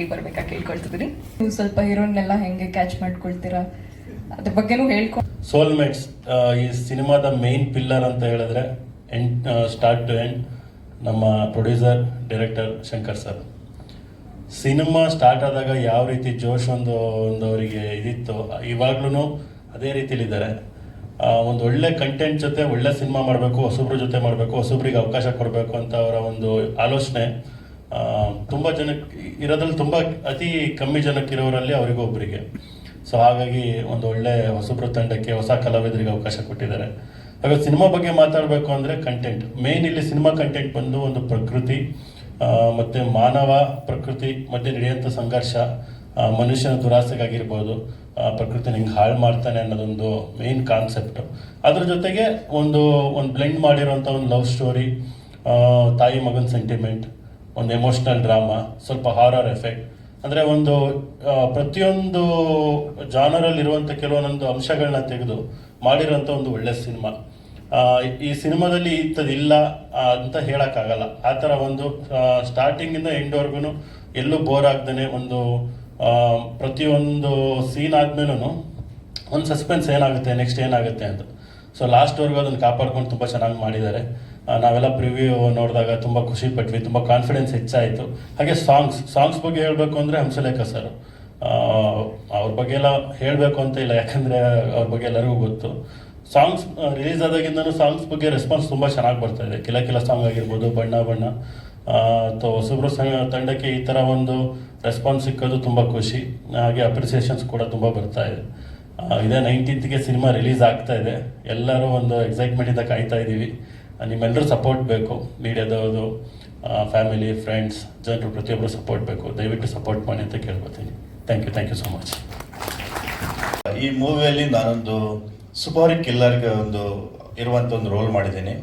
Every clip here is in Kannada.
ಮೈಕಿಗೆ ಬರ್ಬೇಕಾ ಕೇಳ್ಕೊಳ್ತಿದ್ದೀನಿ. ನೀವು ಸ್ವಲ್ಪ ಹೀರೋನ್ನೆಲ್ಲ ಹೆಂಗೆ ಕ್ಯಾಚ್ ಮಾಡ್ಕೊಳ್ತೀರಾ? ಅದ್ರ ಬಗ್ಗೆನೂ ಹೇಳ್ಕೊ ಸೋಲ್ಮೇಟ್ಸ್ ಈ ಸಿನಿಮಾದ ಮೇನ್ ಪಿಲ್ಲರ್ ಅಂತ ಹೇಳಿದ್ರೆ ಎಂಡ್ ಸ್ಟಾರ್ಟ್ ಟು ಎಂಡ್ ನಮ್ಮ producer director Shankar sir cinema start ಆದಾಗ ಯಾವ ರೀತಿ ಜೋಶ್ ಒಂದು ಒಂದು ಅವರಿಗೆ ಇದಿತ್ತು ಇವಾಗ್ಲೂ ಅದೇ ರೀತಿಲಿದ್ದಾರೆ ಒಂದು ಒಳ್ಳೆ ಕಂಟೆಂಟ್ ಜೊತೆ ಒಳ್ಳೆ ಸಿನಿಮಾ ಮಾಡಬೇಕು, ಹೊಸಬ್ರ ಜೊತೆ ಮಾಡಬೇಕು, ಹೊಸಬ್ರಿಗೆ ಅವಕಾಶ ಕೊಡಬೇಕು ಅಂತ ಅವರ ಒಂದು ಆಲೋಚನೆ. ತುಂಬ ಜನಕ್ಕೆ ಇರೋದ್ರಲ್ಲಿ ತುಂಬ ಅತಿ ಕಮ್ಮಿ ಜನಕ್ಕಿರೋರಲ್ಲಿ ಅವರಿಗೊಬ್ಬರಿಗೆ ಸೊ ಹಾಗಾಗಿ ಒಂದು ಒಳ್ಳೆ ಹೊಸಬ್ರ ತಂಡಕ್ಕೆ ಹೊಸ ಕಲಾವಿದರಿಗೆ ಅವಕಾಶ ಕೊಟ್ಟಿದ್ದಾರೆ. ಹಾಗಾಗಿ ಸಿನಿಮಾ ಬಗ್ಗೆ ಮಾತಾಡಬೇಕು ಅಂದರೆ ಕಂಟೆಂಟ್ ಮೇನ್ ಇಲ್ಲಿ ಸಿನಿಮಾ ಕಂಟೆಂಟ್ ಬಂದು ಒಂದು ಪ್ರಕೃತಿ ಮತ್ತು ಮಾನವ ಪ್ರಕೃತಿ, ಮತ್ತು ನಡೆಯುವಂಥ ಸಂಘರ್ಷ ಮನುಷ್ಯನ ದುರಾಸೆಗಾಗಿರ್ಬೋದು ಪ್ರಕೃತಿ ಹಿಂಗೆ ಹಾಳು ಮಾಡ್ತಾನೆ ಅನ್ನೋದೊಂದು ಮೇನ್ ಕಾನ್ಸೆಪ್ಟು ಅದ್ರ ಜೊತೆಗೆ ಒಂದು ಒಂದು ಬ್ಲೆಂಡ್ ಮಾಡಿರೋಂಥ ಒಂದು ಲವ್ ಸ್ಟೋರಿ ತಾಯಿ ಮಗನ ಸೆಂಟಿಮೆಂಟ್ ಒಂದು ಎಮೋಷ್ನಲ್ ಡ್ರಾಮಾ ಸ್ವಲ್ಪ ಹಾರರ್ ಎಫೆಕ್ಟ್ ಅಂದರೆ ಒಂದು ಪ್ರತಿಯೊಂದು ಜಾನರಲ್ಲಿರುವಂಥ ಕೆಲವೊಂದು ಕೆಲವೊಂದೊಂದು ಅಂಶಗಳನ್ನ ತೆಗೆದು ಮಾಡಿರೋಂಥ ಒಂದು ಒಳ್ಳೆ ಸಿನಿಮಾ. ಈ ಸಿನಿಮಾದಲ್ಲಿ ಇಂಥದ್ದಿಲ್ಲ ಅಂತ ಹೇಳೋಕ್ಕಾಗಲ್ಲ. ಆ ಥರ ಒಂದು ಸ್ಟಾರ್ಟಿಂಗಿಂದ ಎಂಡ್ವರೆಗೂ ಎಲ್ಲೂ ಬೋರ್ ಆಗ್ದೇ ಒಂದು ಪ್ರತಿಯೊಂದು ಸೀನ್ ಆದ್ಮೇಲೂ ಒಂದು ಸಸ್ಪೆನ್ಸ್ ಏನಾಗುತ್ತೆ ನೆಕ್ಸ್ಟ್ ಏನಾಗುತ್ತೆ ಅಂತ. ಸೊ ಲಾಸ್ಟ್ವರೆಗೂ ಅದನ್ನು ಕಾಪಾಡ್ಕೊಂಡು ತುಂಬ ಚೆನ್ನಾಗಿ ಮಾಡಿದ್ದಾರೆ. ನಾವೆಲ್ಲ ಪ್ರಿವ್ಯೂ ನೋಡಿದಾಗ ತುಂಬ ಖುಷಿ ಪಟ್ವಿ, ತುಂಬ ಕಾನ್ಫಿಡೆನ್ಸ್ ಹೆಚ್ಚಾಯಿತು. ಹಾಗೆ ಸಾಂಗ್ಸ್ ಸಾಂಗ್ಸ್ ಬಗ್ಗೆ ಹೇಳಬೇಕು ಅಂದರೆ ಹಂಸಲೇಖ ಸರ್ ಅವ್ರ ಬಗ್ಗೆ ಎಲ್ಲ ಹೇಳಬೇಕು ಅಂತ ಇಲ್ಲ, ಯಾಕಂದರೆ ಅವ್ರ ಬಗ್ಗೆ ಎಲ್ಲರಿಗೂ ಗೊತ್ತು. ಸಾಂಗ್ಸ್ ರಿಲೀಸ್ ಆದಾಗಿಂದನೂ ಸಾಂಗ್ಸ್ ಬಗ್ಗೆ ರೆಸ್ಪಾನ್ಸ್ ತುಂಬ ಚೆನ್ನಾಗಿ ಬರ್ತಾ ಇದೆ. ಕಿಲ ಕಿಲ ಸಾಂಗ್ ಆಗಿರ್ಬೋದು, ಬಣ್ಣ ಬಣ್ಣ. ಹೊಸಬ್ರು ಸಂಘ ತಂಡಕ್ಕೆ ಈ ಥರ ಒಂದು ರೆಸ್ಪಾನ್ಸ್ ಸಿಕ್ಕೋದು ತುಂಬ ಖುಷಿ. ಹಾಗೆ ಅಪ್ರಿಸಿಯೇಷನ್ಸ್ ಕೂಡ ತುಂಬ ಬರ್ತಾ ಇದೆ. ಇದೇ ನೈನ್ಟೀನ್ತ್ಗೆ ಸಿನಿಮಾ ರಿಲೀಸ್ ಆಗ್ತಾ ಇದೆ. ಎಲ್ಲರೂ ಒಂದು ಎಕ್ಸೈಟ್ಮೆಂಟಿಂದ ಕಾಯ್ತಾ ಇದ್ದೀವಿ ನಿಮ್ಮೆಲ್ಲರೂ ಸಪೋರ್ಟ್ ಬೇಕು ಮೀಡಿಯಾದವರು ಫ್ಯಾಮಿಲಿ ಫ್ರೆಂಡ್ಸ್ ಜನರು ಪ್ರತಿಯೊಬ್ಬರು ಸಪೋರ್ಟ್ ಬೇಕು. ದಯವಿಟ್ಟು ಸಪೋರ್ಟ್ ಮಾಡಿ ಅಂತ ಕೇಳ್ಕೊತೀನಿ. Thank you thank you so much ಈ ಮೂವಿಯಲ್ಲಿ ನಾನೊಂದು ಸುಪಾರಿ ಕಿಲ್ಲರ್ಗೆ ಒಂದು ಇರುವಂಥ ಒಂದು ರೋಲ್ ಮಾಡಿದ್ದೀನಿ.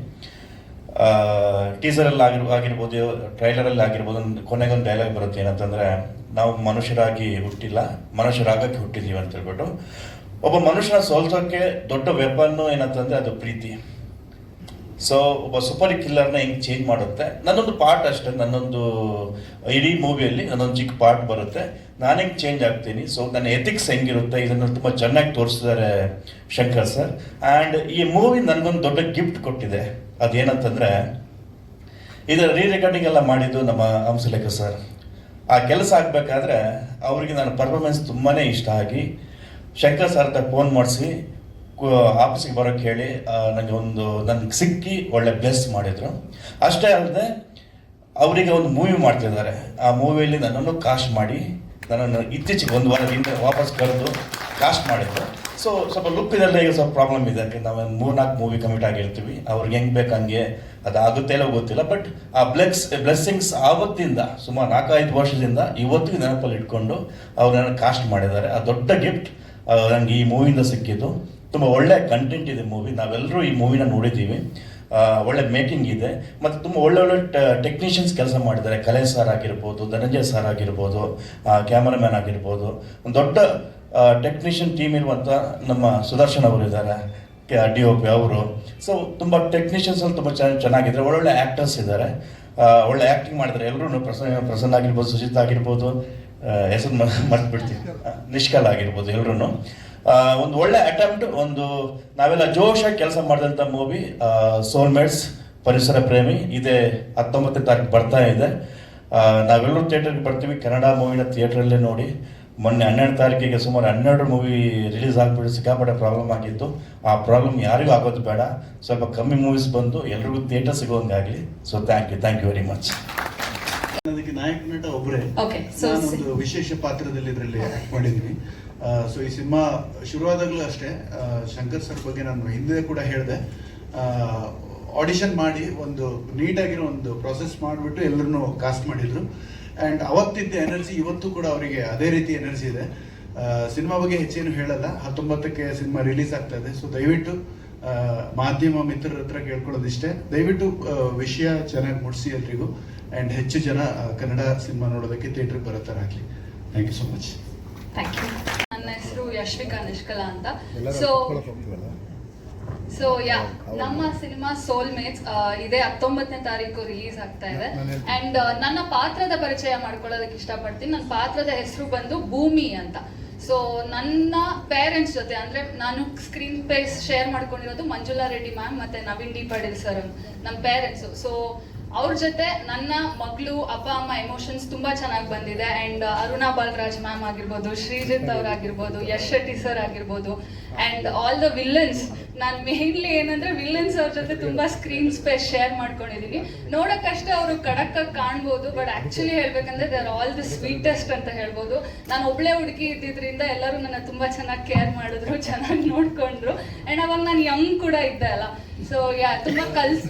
ಟೀಸರಲ್ಲಿ ಆಗಿರ್, ಆಗಿರ್ಬೋದು ಟ್ರೈಲರಲ್ಲಿ ಆಗಿರ್ಬೋದು, ಒಂದು ಕೊನೆಗೊಂದು ಡೈಲಾಗ್ ಬರುತ್ತೆ ಏನಂತಂದರೆ, ನಾವು ಮನುಷ್ಯರಾಗಿ ಹುಟ್ಟಿಲ್ಲ, ಮನುಷ್ಯರಾಗಕ್ಕೆ ಹುಟ್ಟಿದ್ದೀವಿ ಅಂತ ಹೇಳ್ಬಿಟ್ಟು. ಒಬ್ಬ ಮನುಷ್ಯನ ಸೋಲ್ಸೋಕ್ಕೆ ದೊಡ್ಡ ವೆಪನ್ನು ಏನಂತಂದರೆ ಅದು ಪ್ರೀತಿ. ಸೊ ಒಬ್ಬ ಸೂಪರ್ ಕಿಲ್ಲರ್ನ ಹೆಂಗೆ ಚೇಂಜ್ ಮಾಡುತ್ತೆ. ನನ್ನೊಂದು ಪಾರ್ಟ್ ಅಷ್ಟೇ, ನನ್ನೊಂದು ಇಡೀ ಮೂವಿಯಲ್ಲಿ ನನ್ನೊಂದು ಚಿಕ್ಕ ಪಾರ್ಟ್ ಬರುತ್ತೆ. ನಾನು ಹೆಂಗೆ ಚೇಂಜ್ ಆಗ್ತೀನಿ. ಸೊ ನನ್ನ ಎಥಿಕ್ಸ್ ಹೆಂಗಿರುತ್ತೆ? ಇದನ್ನು ತುಂಬ ಚೆನ್ನಾಗಿ ತೋರಿಸಿದ್ದಾರೆ ಶಂಕರ್ ಸರ್ ಆ್ಯಂಡ್ ಈ ಮೂವಿ ನನಗೊಂದು ದೊಡ್ಡ ಗಿಫ್ಟ್ ಕೊಟ್ಟಿದೆ. ಅದೇನಂತಂದರೆ ಇದರ ರೀ ರೆಕಾರ್ಡಿಂಗ್ ಎಲ್ಲ ಮಾಡಿದ್ದು ನಮ್ಮ ಹಂಸಲೇಖ ಸರ್ ಆ ಕೆಲಸ ಆಗಬೇಕಾದ್ರೆ, ಅವರಿಗೆ ನನ್ನ ಪರ್ಫಾರ್ಮೆನ್ಸ್ ತುಂಬಾ ಇಷ್ಟ ಆಗಿ, ಶಂಕರ್ ಸರ್ ಹತ್ರ ಫೋನ್ ಮಾಡಿಸಿ ಆಫೀಸಿಗೆ ಬರೋಕ್ಕೆ ಹೇಳಿ ನನಗೆ ಒಂದು ನನಗೆ ಸಿಕ್ಕಿ ಒಳ್ಳೆ ಬ್ಲೆಸ್ ಮಾಡಿದರು. ಅಷ್ಟೇ ಅಲ್ಲದೆ ಅವರಿಗೆ ಒಂದು ಮೂವಿ ಮಾಡ್ತಿದ್ದಾರೆ. ಆ ಮೂವಿಯಲ್ಲಿ ನನ್ನನ್ನು ಕಾಸ್ಟ್ ಮಾಡಿ, ನನ್ನನ್ನು ಇತ್ತೀಚೆಗೆ ಒಂದು ವಾರದಿಂದ ವಾಪಸ್ ಕರೆದು ಕಾಸ್ಟ್ ಮಾಡಿದ್ರು. ಸೊ ಸ್ವಲ್ಪ ಲುಕ್ಕಿನಲ್ಲೇ ಈಗ ಸ್ವಲ್ಪ ಪ್ರಾಬ್ಲಮ್ ಇದೆ. ಯಾಕೆ ನಾವು ಮೂರ್ನಾಲ್ಕು ಮೂವಿ ಕಮಿಟ್ ಆಗಿರ್ತೀವಿ ಅವ್ರಿಗೆ ಹೆಂಗೆ ಬೇಕು ಹಂಗೆ, ಅದು ಆಗುತ್ತೆ ಇಲ್ಲೋ ಗೊತ್ತಿಲ್ಲ. ಬಟ್ ಆ ಬ್ಲೆಕ್ಸ್ ಬ್ಲೆಸ್ಸಿಂಗ್ಸ್ ಆವತ್ತಿಂದ, ಸುಮಾರು ನಾಲ್ಕೈದು ವರ್ಷದಿಂದ ಇವತ್ತಿಗೆ ನೆನಪಲ್ಲಿ ಇಟ್ಕೊಂಡು, ಅವ್ರು ನನಗೆ ಕಾಸ್ಟ್ ಮಾಡಿದ್ದಾರೆ. ಆ ದೊಡ್ಡ ಗಿಫ್ಟ್ ನನಗೆ ಈ ಮೂವಿಯಿಂದ ಸಿಕ್ಕಿದ್ದು. ತುಂಬ ಒಳ್ಳೆ ಕಂಟೆಂಟ್ ಇದೆ ಮೂವಿ ನಾವೆಲ್ಲರೂ ಈ ಮೂವಿನ ನೋಡಿದ್ದೀವಿ. ಒಳ್ಳೆ ಮೇಕಿಂಗ್ ಇದೆ. ಮತ್ತು ತುಂಬ ಒಳ್ಳೆ ಒಳ್ಳೆ ಟೆಕ್ನಿಷಿಯನ್ಸ್ ಕೆಲಸ ಮಾಡಿದ್ದಾರೆ. ಕಲೆ ಸರ್ ಆಗಿರ್ಬೋದು, ಧನಂಜಯ ಸರ್ ಆಗಿರ್ಬೋದು ಕ್ಯಾಮರಾಮ್ಯಾನ್ ಆಗಿರ್ಬೋದು. ದೊಡ್ಡ ಟೆಕ್ನಿಷಿಯನ್ ಟೀಮ್ ಇರುವಂಥ ನಮ್ಮ ಸುದರ್ಶನ್ ಅವರು ಇದ್ದಾರೆ. ಡಿ ಒ ಪಿ ಅವರು. ಸೊ ತುಂಬ ಟೆಕ್ನಿಷಿಯನ್ಸ್ ತುಂಬ ಚೆನ್ನಾಗಿ ಚೆನ್ನಾಗಿದ್ದಾರೆ. ಒಳ್ಳೊಳ್ಳೆ ಆ್ಯಕ್ಟರ್ಸ್ ಇದ್ದಾರೆ. ಒಳ್ಳೆ ಆ್ಯಕ್ಟಿಂಗ್ ಮಾಡಿದ್ದಾರೆ. ಎಲ್ಲರೂ ಪ್ರಸನ್ನ ಪ್ರಸನ್ನ ಆಗಿರ್ಬೋದು, ಸುಜಿತ್ ಆಗಿರ್ಬೋದು. ಹೆಸರು ಮರೆತು ಬಿಡ್ತೀವಿ ನಿಷ್ಕಲ್ ಆಗಿರ್ಬೋದು ಎಲ್ಲರೂ ಒಂದು ಒಳ್ಳೆ ಅಟೆಂಪ್ಟ್ ಒಂದು ನಾವೆಲ್ಲ ಜೋಶಾಗಿ ಕೆಲಸ ಮಾಡಿದಂಥ ಮೂವಿ ಸೋಲ್ಮೇಟ್ಸ್ ಪರಿಸರ ಪ್ರೇಮಿ. ಇದೇ ಹತ್ತೊಂಬತ್ತನೇ ತಾರೀಕು ಬರ್ತಾ ಇದೆ. ನಾವೆಲ್ಲರೂ ಥಿಯೇಟರ್ಗೆ ಬರ್ತೀವಿ. ಕನ್ನಡ ಮೂವಿನ ಥಿಯೇಟ್ರಲ್ಲೇ ನೋಡಿ. ಮೊನ್ನೆ ಹನ್ನೆರಡು ತಾರೀಕಿಗೆ ಸುಮಾರು ಹನ್ನೆರಡು ಮೂವಿ ರಿಲೀಸ್ ಆಗಿಬಿಟ್ಟು ಸಿಕ್ಕಾಪಟ್ಟೆ ಪ್ರಾಬ್ಲಮ್ ಆಗಿತ್ತು. ಆ ಪ್ರಾಬ್ಲಮ್ ಯಾರಿಗೂ ಆಗೋದು ಬೇಡ. ಸ್ವಲ್ಪ ಕಮ್ಮಿ ಮೂವೀಸ್ ಬಂದು ಎಲ್ರಿಗೂ theatre ಸಿಗೋಂಗಾಗಲಿ so thank you thank you very much ಅದಕ್ಕೆ ನಾಯಕ ನಟ ಒಬ್ಬರೇ ಒಂದು ನಾನೊಂದು ವಿಶೇಷ ಪಾತ್ರದಲ್ಲಿ ಇದರಲ್ಲಿ ಆಕ್ಟ್ ಮಾಡಿದ್ದೀನಿ ಸೊ ಈ ಸಿನಿಮಾ ಶುರುವಾದಾಗಲೂ ಅಷ್ಟೇ. ಶಂಕರ್ ಸರ್ ಬಗ್ಗೆ ನಾನು ಹಿಂದೆ ಕೂಡ ಹೇಳಿದೆ. ಆಡಿಷನ್ ಮಾಡಿ ಒಂದು ನೀಟಾಗಿರೋ ಒಂದು ಪ್ರೊಸೆಸ್ ಮಾಡಿಬಿಟ್ಟು ಎಲ್ಲರನ್ನೂ ಕಾಸ್ಟ್ ಮಾಡಿದ್ರು. ಆ್ಯಂಡ್ ಅವತ್ತಿದ್ದ ಎನರ್ಜಿ ಇವತ್ತು ಕೂಡ ಅವರಿಗೆ ಅದೇ ರೀತಿ ಎನರ್ಜಿ ಇದೆ. ಸಿನಿಮಾ ಬಗ್ಗೆ ಹೆಚ್ಚೇನು ಹೇಳಲ್ಲ. ಹತ್ತೊಂಬತ್ತಕ್ಕೆ ಸಿನಿಮಾ ರಿಲೀಸ್ ಆಗ್ತಾ ಇದೆ. ಸೊ ದಯವಿಟ್ಟು ಮಾಧ್ಯಮ ಮಿತ್ರರ ಹತ್ರ ಕೇಳ್ಕೊಳ್ಳೋದಿಷ್ಟೇ. ದಯವಿಟ್ಟು ವಿಷಯ ಚೆನ್ನಾಗಿ ಮುಡಿಸಿ ಎಲ್ರಿಗೂ. ಆ್ಯಂಡ್ ಹೆಚ್ಚು ಜನ ಕನ್ನಡ ಸಿನಿಮಾ ನೋಡೋದಕ್ಕೆ ಥಿಯೇಟರ್ ಬರೋ ಥರ ಆಗಲಿ. Thank you so much thank you ನನ್ನ ಹೆಸರು ಯಶ್ವಿಕಾ ನಿಷ್ಕಲಾ ಅಂತ. ಸೊ ಸೊ ಯಾ ನಮ್ಮ ಸಿನಿಮಾ ಸೋಲ್ ಮೇಟ್ಸ್ ಇದೇ ಹತ್ತೊಂಬತ್ತನೇ ತಾರೀಕು ರಿಲೀಸ್ ಆಗ್ತಾ ಇದೆ. ಅಂಡ್ ನನ್ನ ಪಾತ್ರದ ಪರಿಚಯ ಮಾಡ್ಕೊಳ್ಳೋದಕ್ಕೆ ಇಷ್ಟಪಡ್ತೀನಿ. ನನ್ನ ಪಾತ್ರದ ಹೆಸರು ಬಂದು ಭೂಮಿ ಅಂತ. ಸೊ ನನ್ನ ಪೇರೆಂಟ್ಸ್ ಜೊತೆ ಅಂದ್ರೆ ನಾನು ಸ್ಕ್ರೀನ್ ಪೇಸ್ ಶೇರ್ ಮಾಡ್ಕೊಂಡಿರೋದು ಮಂಜುಳಾ ರೆಡ್ಡಿ ಮ್ಯಾಮ್ ಮತ್ತೆ ನವೀನ್ ಡಿ ಪಾಟೀಲ್ ಸರ್ ನಮ್ಮ ಪೇರೆಂಟ್ಸ್ ಸೊ ಅವ್ರ ಜೊತೆ ನನ್ನ ಮಗಳು, ಅಪ್ಪ, ಅಮ್ಮ ಎಮೋಷನ್ಸ್ ತುಂಬಾ ಚೆನ್ನಾಗಿ ಬಂದಿದೆ. ಅಂಡ್ ಅರುಣಾ ಬಾಲರಾಜ್ ಮ್ಯಾಮ್ ಆಗಿರ್ಬೋದು, ಶ್ರೀಜಿತ್ ಅವ್ರಾಗಿರ್ಬೋದು, ಯಶ್ ಶೆಟ್ಟಿ ಸರ್ ಆಗಿರ್ಬೋದು ಅಂಡ್ ಆಲ್ ದ ವಿಲ್ಲನ್ಸ್ ನಾನು ಮೇನ್ಲಿ ಏನಂದ್ರೆ ವಿಲನ್ಸ್ ಅವ್ರ ಜೊತೆ ತುಂಬಾ ಸ್ಕ್ರೀನ್ ಸ್ಪೇಸ್ ಶೇರ್ ಮಾಡ್ಕೊಂಡಿದೀನಿ. ನೋಡಕ್ಕಷ್ಟೇ ಅವರು ಕಡಕ್ ಕಾಣ್ಬೋದು ಬಟ್ ಆಕ್ಚುಲಿ ಹೇಳ್ಬೇಕಂದ್ರೆ they are all the sweetest ಅಂತ ಹೇಳ್ಬೋದು. ನಾನು ಒಬ್ಳೆ ಹುಡುಗಿ ಇದ್ದಿದ್ರಿಂದ ಎಲ್ಲರೂ ನನ್ನ ತುಂಬಾ ಚೆನ್ನಾಗಿ ಕೇರ್ ಮಾಡಿದ್ರು, ಚೆನ್ನಾಗಿ ನೋಡ್ಕೊಂಡ್ರು. ಅಂಡ್ ಅವಾಗ ನಾನು ಯಂಗ್ ಕೂಡ ಇದ್ದೆ ಅಲ್ಲ. ಸೊ ಯಾ ತುಂಬಾ ಕಲ್ಸ್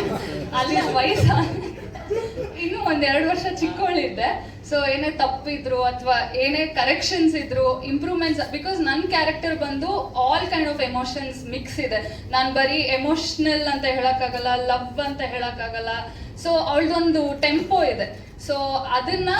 ಅಲ್ಲಿ ವಯಸ್ಸ ಇನ್ನು ಒಂದ್ ಎರಡು ವರ್ಷ ಚಿಕ್ಕವಳಿದ್ದೆ ಸೊ ಏನೇ ತಪ್ಪಿದ್ರು ಅಥವಾ ಏನೇ ಕರೆಕ್ಷನ್ಸ್ ಇದ್ರು ಇಂಪ್ರೂವ್ಮೆಂಟ್ಸ್ ಬಿಕಾಸ್ ನನ್ನ ಕ್ಯಾರೆಕ್ಟರ್ ಬಂದು all kind of emotions mix ಇದೆ. ನಾನು ಬರೀ ಎಮೋಷನಲ್ ಅಂತ ಹೇಳಕ್ಕಾಗಲ್ಲ ಲವ್ ಅಂತ ಹೇಳಕ್ಕಾಗಲ್ಲ. ಸೊ ಅವಳದೊಂದು ಟೆಂಪೋ ಇದೆ. ಸೊ ಅದನ್ನ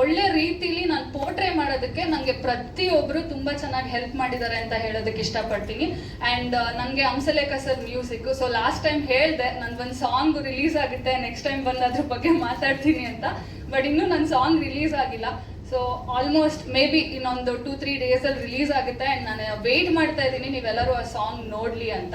ಒಳ್ಳೆ ರೀತಿಲಿ ನಾನು ಪೋರ್ಟ್ರೇ ಮಾಡೋದಕ್ಕೆ ನನಗೆ ಪ್ರತಿಯೊಬ್ರು ತುಂಬಾ ಚೆನ್ನಾಗಿ ಹೆಲ್ಪ್ ಮಾಡಿದ್ದಾರೆ ಅಂತ ಹೇಳೋದಕ್ಕೆ ಇಷ್ಟಪಡ್ತೀನಿ. ಅಂಡ್ ನನಗೆ Hamsalekha sir music so last time ಹೇಳ್ದೆ, ನಂದೊಂದು ಸಾಂಗ್ ರಿಲೀಸ್ ಆಗುತ್ತೆ ನೆಕ್ಸ್ಟ್ ಟೈಮ್ ಬಂದು ಅದ್ರ ಬಗ್ಗೆ ಮಾತಾಡ್ತೀನಿ ಅಂತ. ಬಟ್ ಇನ್ನೂ ನನ್ನ ಸಾಂಗ್ ರಿಲೀಸ್ ಆಗಿಲ್ಲ. ಸೊ ಆಲ್ಮೋಸ್ಟ್ ಮೇ ಬಿ ಇನ್ನೊಂದು ಟೂ ತ್ರೀ ಡೇಸಲ್ಲಿ ರಿಲೀಸ್ ಆಗುತ್ತೆ ಆ್ಯಂಡ್ ನಾನು ವೆಯ್ಟ್ ಮಾಡ್ತಾ ಇದ್ದೀನಿ, ನೀವೆಲ್ಲರೂ ಆ ಸಾಂಗ್ ನೋಡಲಿ ಅಂತ.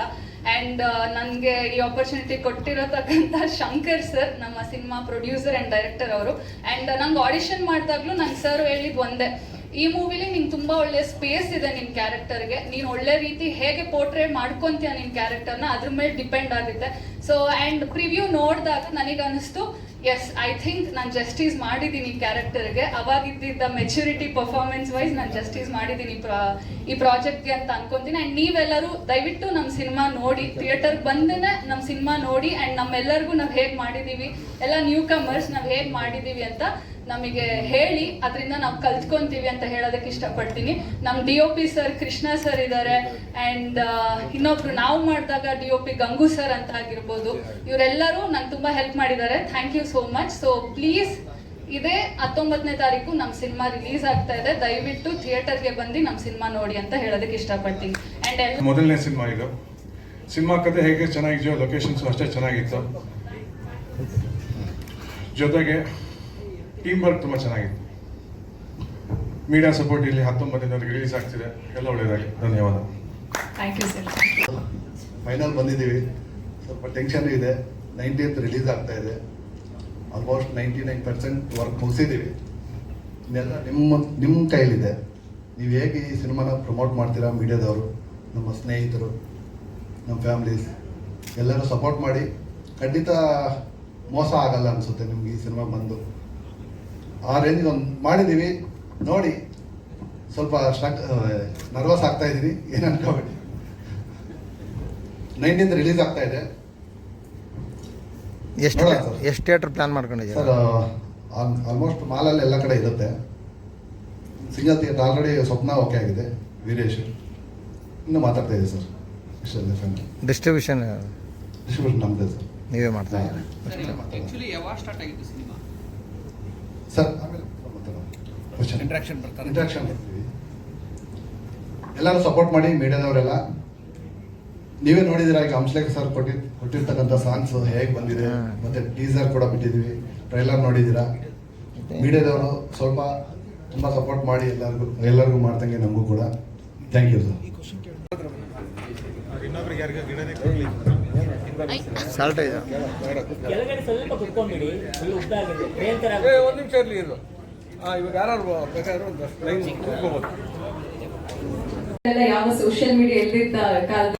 ಆ್ಯಂಡ್ ನನಗೆ ಈ ಆಪರ್ಚುನಿಟಿ ಕೊಟ್ಟಿರತಕ್ಕಂಥ ಶಂಕರ್ ಸರ್ ನಮ್ಮ ಸಿನಿಮಾ ಪ್ರೊಡ್ಯೂಸರ್ ಆ್ಯಂಡ್ ಡೈರೆಕ್ಟರ್ ಅವರು. ಆ್ಯಂಡ್ ನಂಗೆ ಆಡಿಷನ್ ಮಾಡಿದಾಗ್ಲೂ ನಂಗೆ ಸರ್ ಹೇಳಿದ್ದು ಒಂದೇ. ಈ ಮೂವಿಲಿ ನಿಂಗೆ ತುಂಬಾ ಒಳ್ಳೆ ಸ್ಪೇಸ್ ಇದೆ ನಿನ್ ಕ್ಯಾರೆಕ್ಟರ್ಗೆ ನೀನು ಒಳ್ಳೆ ರೀತಿ ಹೇಗೆ ಪೋರ್ಟ್ರೇ ಮಾಡ್ಕೊಂತೀಯ ನಿನ್ ಕ್ಯಾರೆಕ್ಟರ್ನ ಅದ್ರ ಮೇಲೆ ಡಿಪೆಂಡ್ ಆಗುತ್ತೆ. ಸೊ ಅಂಡ್ ಪ್ರಿವ್ಯೂ ನೋಡಿದಾಗ ನನಗೆ ಅನಿಸ್ತು ಎಸ್ ಐ ಥಿಂಕ್ ನಾನು ಜಸ್ಟಿಸ್ ಮಾಡಿದ್ದೀನಿ ಕ್ಯಾರೆಕ್ಟರ್ಗೆ ಅವಾಗಿದ್ದ ಮೆಚುರಿಟಿ ಪರ್ಫಾರ್ಮೆನ್ಸ್ ವೈಸ್ ನಾನು ಜಸ್ಟಿಸ್ ಮಾಡಿದ್ದೀನಿ ಈ ಪ್ರಾಜೆಕ್ಟ್ಗೆ ಅಂತ ಅನ್ಕೊಂತೀನಿ. ಅಂಡ್ ನೀವೆಲ್ಲರೂ ದಯವಿಟ್ಟು ನಮ್ಮ ಸಿನಿಮಾ ನೋಡಿ ಥಿಯೇಟರ್ ಬಂದೇನೆ ನಮ್ಮ ಸಿನಿಮಾ ನೋಡಿ ಅಂಡ್ ನಮ್ಮೆಲ್ಲರಿಗೂ ನಾವು ಹೇಗೆ ಮಾಡಿದೀವಿ, ಎಲ್ಲ ನ್ಯೂ ಕಮರ್ಸ್ ನಾವು ಹೇಗೆ ಮಾಡಿದೀವಿ ಅಂತ ನಮಗೆ ಹೇಳಿ, ಅದರಿಂದ ನಾವು ಕಲ್ತ್ಕೊಂತೀವಿ ಅಂತ ಹೇಳೋದಕ್ಕೆ ಇಷ್ಟಪಡ್ತೀನಿ. ನಮ್ಮ D O P sir Krishna sir ಇದ್ದಾರೆ ಆ್ಯಂಡ್ ಇನ್ನೊಬ್ರು ನಾವು ಮಾಡಿದಾಗ D O P Gangu sir ಅಂತ ಆಗಿರ್ಬೋದು. ಇವರೆಲ್ಲರೂ ನಂಗೆ ತುಂಬ ಹೆಲ್ಪ್ ಮಾಡಿದ್ದಾರೆ. Thank you so much so please ಇದೇ ಹತ್ತೊಂಬತ್ತನೇ ತಾರೀಕು ನಮ್ಮ ಸಿನಿಮಾ ರಿಲೀಸ್ ಆಗ್ತಾ ಇದೆ. ದಯವಿಟ್ಟು ಥಿಯೇಟರ್ಗೆ ಬಂದು ನಮ್ಮ ಸಿನಿಮಾ ನೋಡಿ ಅಂತ ಹೇಳೋದಕ್ಕೆ ಇಷ್ಟಪಡ್ತೀನಿ. ಆ್ಯಂಡ್ ಮೊದಲನೇ ಸಿನಿಮಾ ಇದು. ಸಿನಿಮಾ ಕತೆ ಹೇಗೆ ಚೆನ್ನಾಗಿದೆಯೋ ಲೊಕೇಶನ್ಸು ಅಷ್ಟೇ ಚೆನ್ನಾಗಿತ್ತು. ಜೊತೆಗೆ ಟೀಮ್ ವರ್ಕ್ ತುಂಬ ಚೆನ್ನಾಗಿತ್ತು. ಮೀಡಿಯಾ ಸಪೋರ್ಟ್ ಇಲ್ಲಿ ಹತ್ತೊಂಬತ್ತನೇ ರಿಲೀಸ್ ಆಗ್ತಿದೆ. ಎಲ್ಲ ಒಳ್ಳೆಯದಾಗಲಿ ಧನ್ಯವಾದ. ಥ್ಯಾಂಕ್ ಯು ಸರ್ ಫೈನಲ್ ಬಂದಿದ್ದೀವಿ. ಸ್ವಲ್ಪ ಟೆನ್ಷನ್ ಇದೆ. ನೈಂಟಿಯತ್ ರಿಲೀಸ್ ಆಗ್ತಾ ಇದೆ. Almost ninety nine percent work ಮುಗಿಸಿದ್ದೀವಿ. ಇನ್ನೆಲ್ಲ ನಿಮ್ಮ ನಿಮ್ಮ ಕೈಲಿದೆ ನೀವು ಹೇಗೆ ಈ ಸಿನಿಮಾನ ಪ್ರಮೋಟ್ ಮಾಡ್ತೀರಾ ಮೀಡಿಯಾದವರು ನಮ್ಮ ಸ್ನೇಹಿತರು ನಮ್ಮ ಫ್ಯಾಮಿಲೀಸ್ ಎಲ್ಲರೂ ಸಪೋರ್ಟ್ ಮಾಡಿ. ಖಂಡಿತ ಮೋಸ ಆಗಲ್ಲ ಅನಿಸುತ್ತೆ ನಿಮ್ಗೆ ಈ ಸಿನಿಮಾ ಬಂದು. ಆ ರೇಂಜಿಗೆ ಒಂದು ಮಾಡಿದ್ದೀವಿ ನೋಡಿ ಸ್ವಲ್ಪ ಸ್ಟ್ರಕ್ ನರ್ವಸ್ ಆಗ್ತಾ ಇದ್ದೀನಿ ಏನು ಅನ್ಕೋಬೇಡಿ. ನೈನ್ಟೀನ್ತ್ ರಿಲೀಸ್ ಆಗ್ತಾ ಇದೆ. ಎಷ್ಟು ಥಿಯೇಟರ್ ಪ್ಲಾನ್ ಮಾಡ್ಕೊಂಡಿದ್ದೀವಿ ಸರ್ ಆಲ್ಮೋಸ್ಟ್ ಮಾಲಲ್ಲಿ ಎಲ್ಲ ಕಡೆ ಇರುತ್ತೆ. Single theatre already Swapna okay ಆಗಿದೆ. ವೀರೇಶ್. ಇನ್ನು ಮಾತಾಡ್ತಾ ಇದೆ ಸರ್. ಇಷ್ಟೆಲ್ಲ ಫ್ಯಾಮಿಲಿ ಡಿಸ್ಟ್ರಿಬ್ಯೂಷನ್ ಡಿಸ್ಟ್ರಿಬ್ಯೂಷನ್ ನಮ್ಮದೇ ಸರ್. ನೀವೇ ಮಾಡ್ತಾ ಇದ್ದೀರಾ ಆಕ್ಚುಲಿ ಯಾವಾಗ ಸ್ಟಾರ್ಟ್ ಆಗಿತ್ತು ಸಿನಿಮಾ ಸರ್ ಆಮೇಲೆ ಇಂಟ್ರಾಕ್ಷನ್ ಬರ್ತಾರೆ ಇಂಟ್ರಾಕ್ಷನ್ ಬರ್ತೀವಿ ಎಲ್ಲರೂ ಸಪೋರ್ಟ್ ಮಾಡಿ ಮೀಡಿಯಾದವರೆಲ್ಲ. ನೀವೇ ನೋಡಿದಿರ ಈಗ ಹಂಸಲೇಖ ಸರ್ ಕೊಟ್ಟಿ ಕೊಟ್ಟಿರ್ತಕ್ಕಂಥ ಸಾಂಗ್ಸ್ ಹೇಗೆ ಬಂದಿದೆ. ಮತ್ತೆ ಟೀಸರ್ ಕೂಡ ಬಿಟ್ಟಿದ್ದೀವಿ. ಟ್ರೈಲರ್ ನೋಡಿದ್ದೀರಾ? ಮೀಡಿಯಾದವರು ಸ್ವಲ್ಪ ತುಂಬ ಸಪೋರ್ಟ್ ಮಾಡಿ ಎಲ್ಲರಿಗೂ ಎಲ್ಲರಿಗೂ ಮಾಡ್ದಂಗೆ ನಮಗೂ ಕೂಡ. ಥ್ಯಾಂಕ್ ಯು ಸರ್ ಸಾಲ್ಟ್ ಇದೆ ಕೆಳಗಡೆ ಸ್ವಲ್ಪ ಕುತ್ಕೊಂಡ್ಬಿಡಿ ಫುಲ್ ಉದ್ದ ಆಗಿದೆ ಟ್ರೈನ್ ಏ ಒಂದು ನಿಮಿಷ ಇರಲಿ ಇದು ಇವಾಗ ಯಾರು ಬೇಕಾದ್ರೂ ಒಂದು ಲೈನ್ ಯಾವ ಸೋಷಿಯಲ್ ಮೀಡಿಯಾ